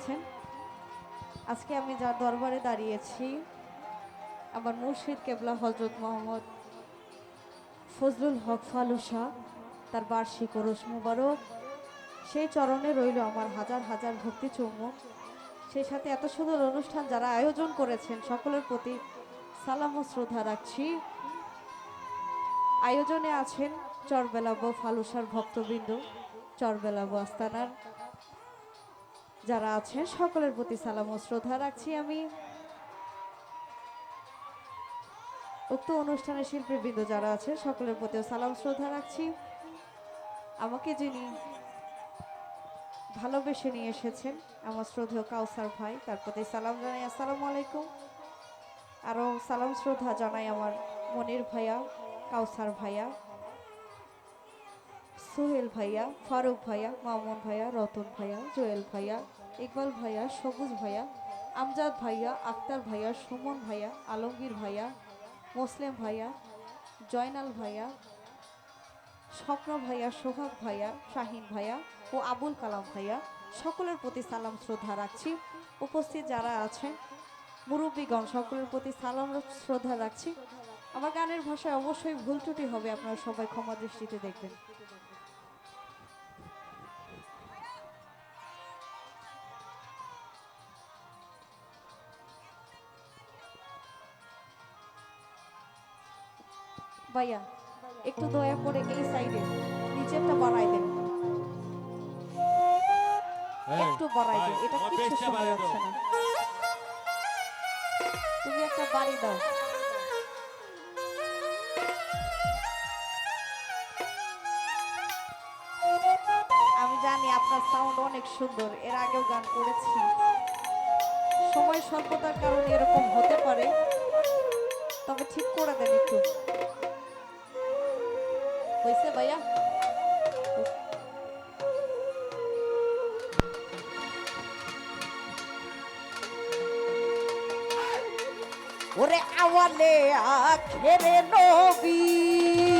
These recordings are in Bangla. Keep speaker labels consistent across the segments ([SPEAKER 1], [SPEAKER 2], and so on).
[SPEAKER 1] আছেন? আজকে আমি যার দরবারে দাঁড়িয়েছি, আমার মুর্শিদ কেবলা হজরত মোহাম্মদ ফজলুল হক ফালুসা, তার বার্ষিক ওরস মুবারক। সেই চরণে রইল আমার হাজার হাজার ভক্তি চৌমুখ সেই সাথে এত সুন্দর অনুষ্ঠান যারা আয়োজন করেছেন, সকলের প্রতি সালাম ও শ্রদ্ধা রাখছি। আয়োজনে আছেন চরবেলাবো ফালুসার ভক্তবৃন্দ, চরবেলাবো আস্তানার। যারা আছেন, সকলের প্রতি সালাম ও শ্রদ্ধা রাখছি আমি। উক্ত অনুষ্ঠানের শিল্পীবৃন্দ যারা আছে সকলের প্রতিও সালাম, শ্রদ্ধা রাখছি। আমাকে যিনি ভালোবেসে নিয়ে এসেছেন, আমার শ্রদ্ধেয় কাউসার ভাই, তার প্রতি সালাম জানাই। আসসালামু আলাইকুম। আরও সালাম, শ্রদ্ধা জানাই আমার মনির ভাইয়া, কাউসার ভাইয়া। সোহেল ভাইয়া, ফারুক ভাইয়া, মামুন ভাইয়া, রতন ভাইয়া, জোয়েল ভাইয়া, ইকবাল ভাইয়া, সবুজ ভাইয়া, আমজাদ ভাইয়া, আক্তার ভাইয়া, সুমন ভাইয়া, আলমগীর ভাইয়া, মুসলিম ভাইয়া, জয়নাল ভাইয়া, স্বপ্ন ভাইয়া, সোহাগ ভাইয়া, শাহিন ভাইয়া ও আবুল কালাম ভাইয়া, সকলের প্রতি সালাম, শ্রদ্ধা রাখছি। উপস্থিত যারা আছেন, মুরব্বীগণ, সকলের প্রতি সালাম, শ্রদ্ধা রাখছি। আমার গানের ভাষায় অবশ্যই ভুল ত্রুটি হবে, আপনারা সবাই ক্ষমা দৃষ্টিতে দেখবেন। ভাইয়া একটু দয়া করে এই সাইডে নিচেরটা বাড়াই দেন। একটু বাড়াই দেন এটা কিছু শোনা যাচ্ছে না। তুমি একটা বাড়ি দাও। আমি জানি আপনার সাউন্ড অনেক সুন্দর এর আগেও গান করেছি। সময় স্বল্পতার কারণে এরকম হতে পারে। তবে ঠিক করে দেন একটু। হয়েছে ভাইয়া? ওরে আওয়ালে আখেরে নবী।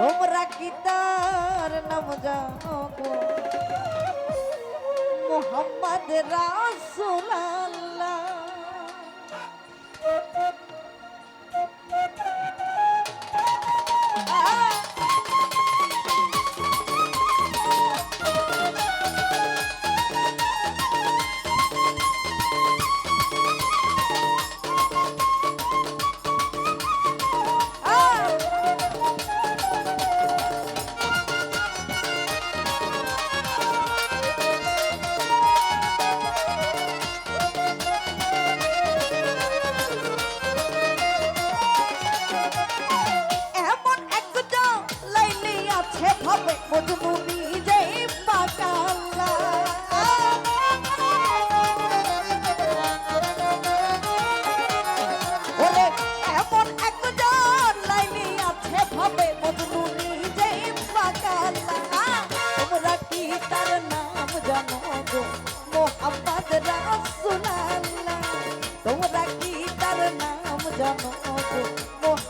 [SPEAKER 1] তোমরা কি তার নাম জানো মোহাম্মদ রাসূলুল্লাহ।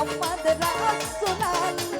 [SPEAKER 1] মোহাম্মদ রাসূলুল্লাহ বলো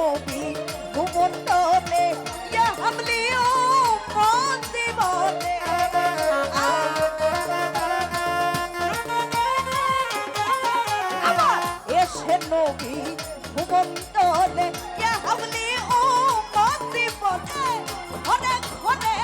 [SPEAKER 1] নবী ভুবন তলে ইয়া হামলি ও মন দিবনে আবার এসে নবী ভুবন তলে ইয়া হামলি ও মন দিবনে ঘরে ঘরে